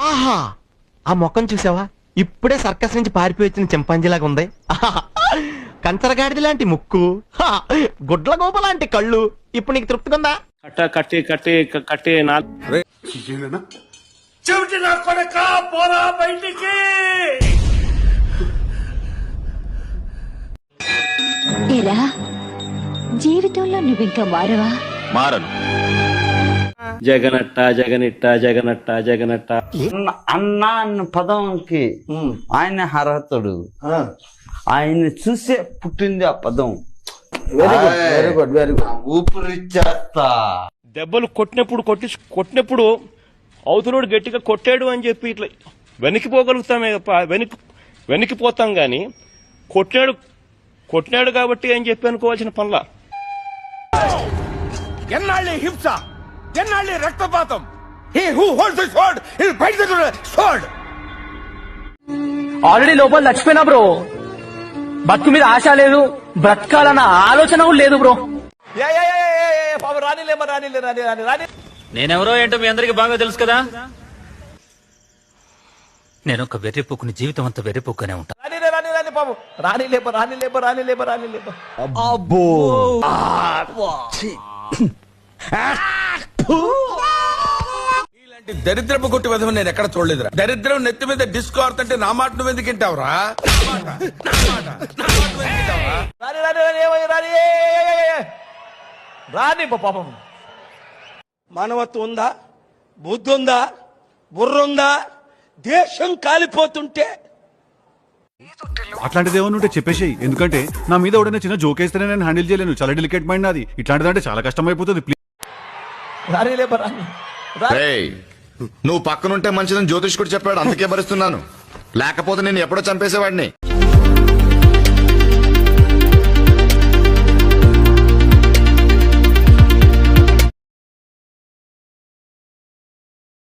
ఆహా ఆ మొక్కను చూసావా? ఇప్పుడే సర్కస్ నుంచి పారిపోయి వచ్చిన చింపాంజీలాగా ఉంది. ఆహా! కంచరగాడిది లాంటి ముక్కు! గుడ్ల గోప లాంటి కళ్ళు. ఇప్పుడు నీకు తృప్తిగా ఉందా? కట్ట కట్టి కట్టి కట్టి నా ఏరా జీవితంలో నువ్వింకా మారవా? మారను. జగనట్ట జగనిట్ట జగనట్ట జగనట్ట. అన్న- అన్న పదంకి ఆయన అర్హతుడు. ఆయన చూసే పుట్టింది ఆ పదం. Very good very good very good ఊపిరిచ్చేస్తా దెబ్బలు కొట్టినప్పుడు కొట్టి కొట్టినప్పుడు అవతలోడు గట్టిగా కొట్టాడు అని చెప్పి ఇట్లా వెనక్కిపోగలుగుతామే తప్ప వెనక్కి వెనక్కిపోతాం గాని కొట్టాడు కొట్టినాడు కాబట్టి అని చెప్పి అనుకోవాల్సిన పనుల? ఎన్నాళ్ళి హింస? ఎన్నాళ్ళి రక్తపాతం. He who holds the sword will fight the sword already లోపల చచ్చిపోయినా బ్రో? బతుకు మీద ఆశ లేదు బ్రతకాలన్న ఆలోచన కూడా లేదు బ్రో. నేనెవరో ఏంటో మీ అందరికి బాగా తెలుసు కదా? నేను ఒక వెర్రిపోకుని జీవితం అంతా వెర్రిపోక్కునే ఉంటా. ఇలాంటి దరిద్రపు కొట్టి విధం నేను ఎక్కడ చూడలేదురా. దరిద్రం నెత్తి మీద డిస్కో ఆడుతుంటే నా మాట నువ్వు ఎందుకు వింటావురా? నా మాట, నా మాట, నా మాట నువ్వు ఎందుకు వింటావురా? మానవత్వం ఉందా? బుద్ధి ఉందా? బుర్ర ఉందా? దేశం కాలిపోతుంటే. అట్లాంటిది ఏమన్నా ఉంటే చెప్పేసేయి. ఎందుకంటే నా మీద ఎవడైనా చిన్న జోక్ వేస్తేనే నేను హ్యాండిల్ చేయలేను. చాలా డెలికేట్ మైండ్ నాది. ఇట్లాంటిదంటే చాలా కష్టం అయిపోతుంది ప్లీజ్ నువ్వు పక్కనుంటే మంచిదని జ్యోతిష్ కూడా చెప్పాడు అందుకే భరిస్తున్నాను. లేకపోతే నేను ఎప్పుడో చంపేసేవాడిని.